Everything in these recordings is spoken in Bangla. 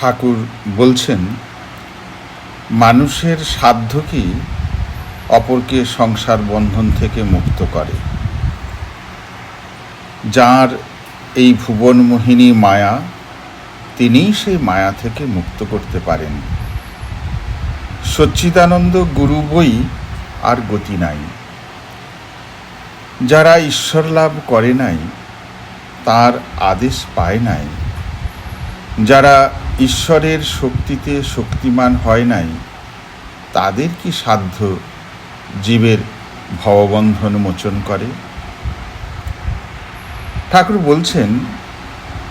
ঠাকুর বলছেন, মানুষের সাধ্য কি অপরকে সংসার বন্ধন থেকে মুক্ত করে? যার এই ভুবনমোহিনী মায়া, তিনিই সেই মায়া থেকে মুক্ত করতে পারেন। সচ্চিদানন্দ গুরু বই আর গতি নাই। যারা ঈশ্বর লাভ করে নাই, তার আদেশ পায় নাই। যারা ঈশ্বরের শক্তিতে শক্তিমান হয় নাই, তাদের কি সাধ্য জীবের ভববন্ধন মোচন করে? ঠাকুর বলছেন,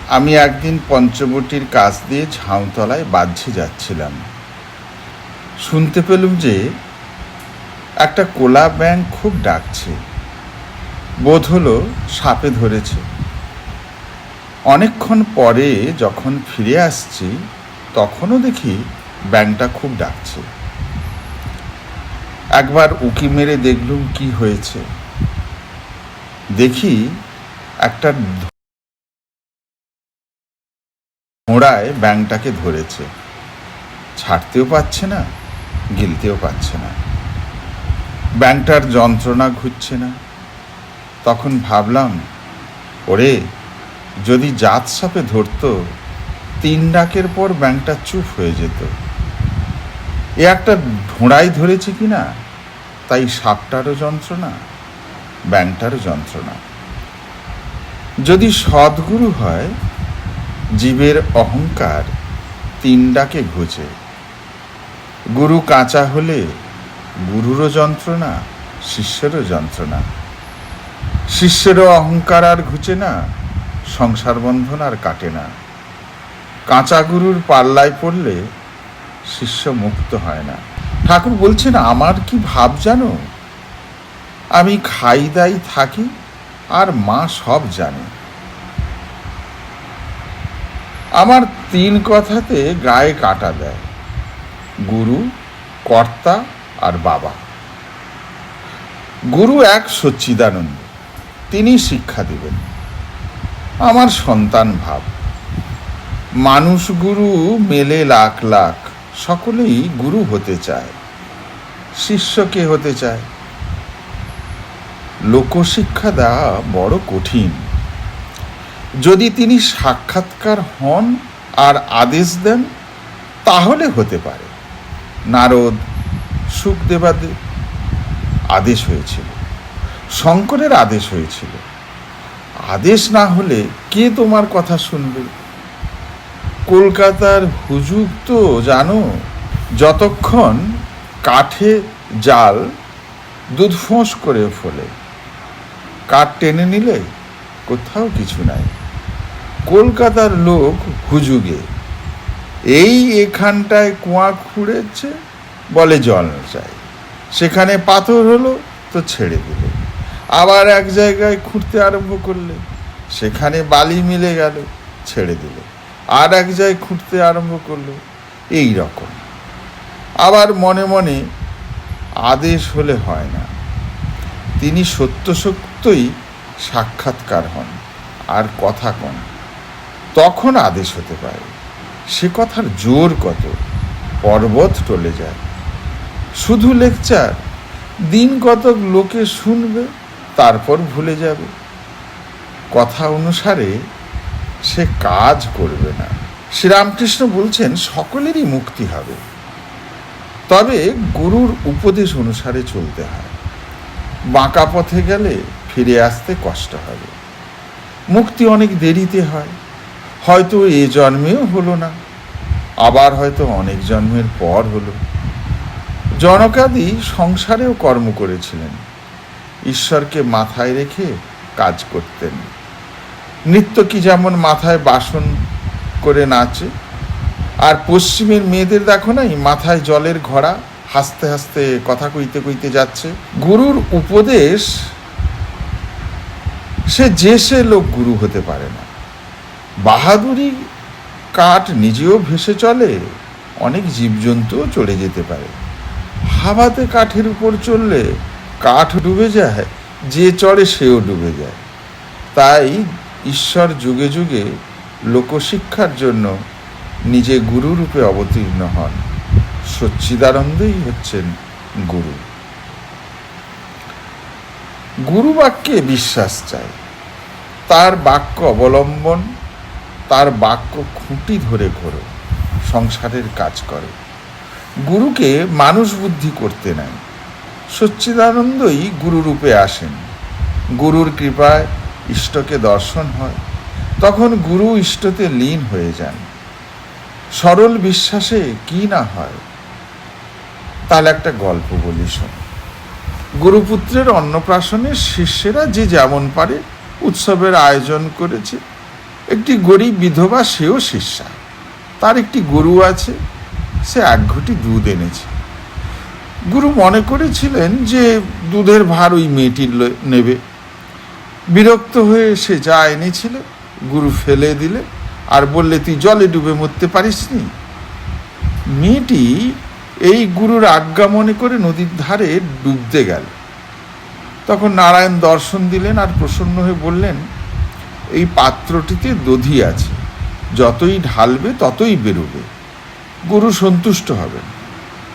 আমি একদিন পঞ্চবটির কাছ দিয়ে ঝাউতলায় বাহ্যে যাচ্ছিলাম। শুনতে পেলুম যে একটা কোলা ব্যাং খুব ডাকছে। বোধ হলো সাপে ধরেছে। অনেকক্ষণ পরে যখন ফিরে আসছি, তখনও দেখি ব্যাংটা খুব ডাকছে। একবার উকি মেরে দেখলুম কি হয়েছে। দেখি একটা ঘোড়ায় ব্যাংটাকে ধরেছে। ছাড়তেও পাচ্ছে না, গিলতেও পাচ্ছে না। ব্যাংটার যন্ত্রণা ঘুরছে না। তখন ভাবলাম, ওরে যদি জাত সাপে ধরতো, তিন ডাকের পর ব্যাংকটা চুপ হয়ে যেত। এ একটা ঢোঁড়াই ধরেছে কি না, তাই সাপটারও যন্ত্রণা, ব্যাংকটারও যন্ত্রণা। যদি সদ্গুরু হয়, জীবের অহংকার তিন ডাকে ঘুচে। গুরু কাঁচা হলে গুরুরও যন্ত্রণা, শিষ্যেরও যন্ত্রণা। শিষ্যেরও অহংকার আর ঘুচে না সংসার বন্ধন আর কাটে না। কাঁচা গুরুর পাল্লায় পড়লে শিষ্য মুক্ত হয় না। ঠাকুর বলছেন, আমার কি ভাব জানো? আমি খাই দাই থাকি আর মা সব জানে। আমার তিন কথাতে গায়ে কাটা দেয়, গুরু, কর্তা আর বাবা। গুরু এক সচ্চিদানন্দ, তিনি শিক্ষা দিবেন। আমার সন্তান ভাব। মানুষ গুরু মেলে লাখ লাখ, সকলেই গুরু হতে চায় শিষ্যকে হতে চায়? লোকশিক্ষা দেওয়া বড় কঠিন। যদি তিনি সাক্ষাৎকার হন আর আদেশ দেন, তাহলে হতে পারে। নারদ সুখদেবাদের আদেশ হয়েছিল, শঙ্করের আদেশ হয়েছিল। আদেশ না হলে কে তোমার কথা শুনবে? কলকাতার হুজুগ তো জানো, যতক্ষণ কাঠে জাল দুধ ফোঁস করে ফোলে। কাঠ টেনে নিলে কোথাও কিছু নাই। কলকাতার লোক হুজুগে, এই এখানটায় কুয়া খুঁড়েছে বলে জল চাই। সেখানে পাথর হলো তো ছেড়ে দিলে। আবার এক জায়গায় খুঁড়তে আরম্ভ করলে। সেখানে বালি মিলে গেল, ছেড়ে দিল। আর এক জায়গায় খুঁড়তে আরম্ভ করল এই রকম আবার মনে মনে আদেশ হলে হয় না। তিনি সত্য সত্যই সাক্ষাৎকার হন, আর কথা কন। তখন আদেশ হতে পারে, সে কথার জোর কত, পর্বত টলে যায়। শুধু লেকচার, দিন কতক লোকে শুনবে তারপর ভুলে যাবে। কথা অনুসারে সে কাজ করবে না। শ্রীরামকৃষ্ণ বলছেন, সকলেরই মুক্তি হবে। তবে গুরুর উপদেশ অনুসারে চলতে হয়। বাঁকা পথে গেলে ফিরে আসতে কষ্ট হবে। মুক্তি অনেক দেরিতে হয়। হয়তো এ জন্মেও হলো না। আবার হয়তো অনেক জন্মের পর হলো। জনকাদি সংসারেও কর্ম করেছিলেন। ঈশ্বরকে মাথায় রেখে কাজ করতেন। নৃত্য কি যেমন মাথায় বাসন করে নাচে, আর পশ্চিমের মেয়েদের দেখো নাই, মাথায় জলের ঘোড়া হাসতে হাসতে কথা কইতে কইতে যাচ্ছে। গুরুর উপদেশ, সে যে সে লোক গুরু হতে পারে না। বাহাদুরি কাঠ নিজেও ভেসে চলে, অনেক জীবজন্তুও চলে যেতে পারে। হাওয়াতে কাঠের উপর চললে কাঠ ডুবে যায়, যে চড়ে সেও ডুবে যায়। তাই ঈশ্বর যুগে যুগে লোকশিক্ষার জন্য নিজে গুরুরূপে অবতীর্ণ হন। সচ্চিদানন্দই হচ্ছেন গুরু। গুরু বাক্যে বিশ্বাস চাই। তার বাক্য অবলম্বন, তার বাক্য খুঁটি ধরে ঘোরো, সংসারের কাজ করে। গুরুকে মানুষ বুদ্ধি করতে নাই সচ্চিদানন্দই গুরুরূপে আসেন। গুরুর কৃপায় ইষ্টকে দর্শন হয়। তখন গুরু ইষ্টতে লীন হয়ে যান। সরল বিশ্বাসে কি না হয়? তাহলে একটা গল্প বলি শোন। গুরুপুত্রের অন্নপ্রাশনে শিষ্যেরা যে যেমন পারে উৎসবের আয়োজন করেছে। একটি গরিব বিধবা সেও শিষ্যা। তার একটি গরু আছে, সে এক ঘটি দুধ এনেছে। গুরু মনে করেছিলেন যে দুধের ভার ওই মেয়েটির নেবে। বিরক্ত হয়ে সে যা এনেছিল, গুরু ফেলে দিলে, আর বললে, তুই জলে ডুবে মরতে পারিসনি? মেয়েটি এই গুরুর আজ্ঞা মনে করে নদীর ধারে ডুবতে গেল। তখন নারায়ণ দর্শন দিলেন আর প্রসন্ন হয়ে বললেন, এই পাত্রটিতে দধি আছে। যতই ঢালবে, ততই বেরোবে। গুরু সন্তুষ্ট হবেন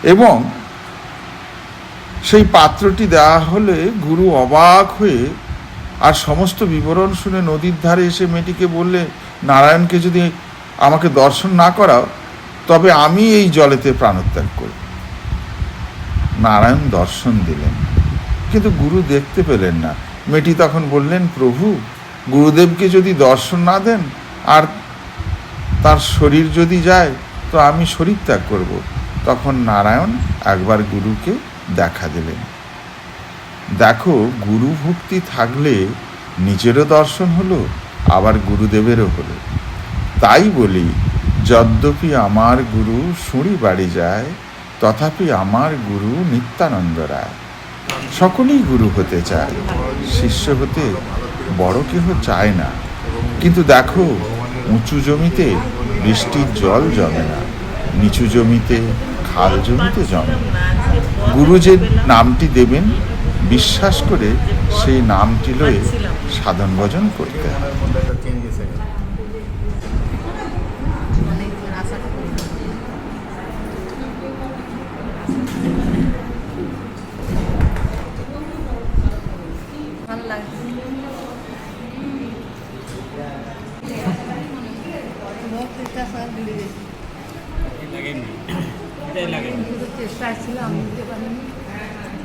এবং সেই পাত্রটি দেওয়া হলে গুরু অবাক হয়ে আর সমস্ত বিবরণ শুনে নদীর ধারে এসে মেয়েটিকে বললে, নারায়ণকে যদি আমাকে দর্শন না করাও, তবে আমি এই জলেতে প্রাণত্যাগ করি নারায়ণ দর্শন দিলেন, কিন্তু গুরু দেখতে পেলেন না। মেয়েটি তখন বললেন, প্রভু, গুরুদেবকে যদি দর্শন না দেন আর তার শরীর যদি যায়, তো আমি শরীর ত্যাগ করব। তখন নারায়ণ একবার গুরুকে দেখা দিলেন। দেখো, গুরু ভক্তি থাকলে নিজেরও দর্শন হলো, আবার গুরুদেবেরও হলো। তাই বলি, যদ্যপি আমার গুরু সুঁড়ি বাড়ি যায়, তথাপি আমার গুরু নিত্যানন্দ রায়। সকলেই গুরু হতে চায়, শিষ্য হতে বড় কেহ চায় না। কিন্তু দেখো, উঁচু জমিতে বৃষ্টির জল জমে না, নিচু জমিতে খাল জমিতে জমে গুরু যে নামটি দেবেন, বিশ্বাস করে সেই নামটি লয়ে সাধন ভজন করতে হয়। অনেক আশাটা এটাই চেষ্টা ছিল আমি দিতে পারিনি।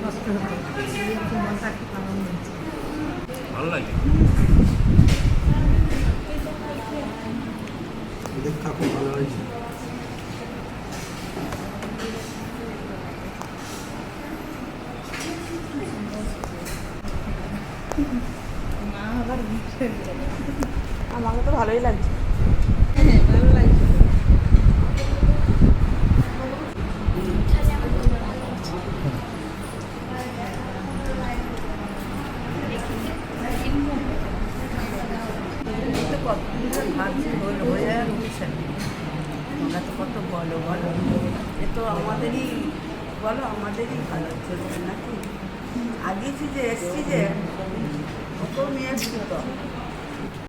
কষ্ট হতো। একটু মনটা একটু ভালো লাগে। দেখা খুব ভালো হয়েছে? আমাকে তো ভালোই লাগছে। হ্যাঁ ভালো লাগছে। কতদিন ভাবছি হয়ে তো কত বলো বলো এ তো আমাদেরই, বলো, আমাদেরই ভালো। চলছে নাকি? আগে যে এসছি যে, ওকেও নিয়ে এসছি তো।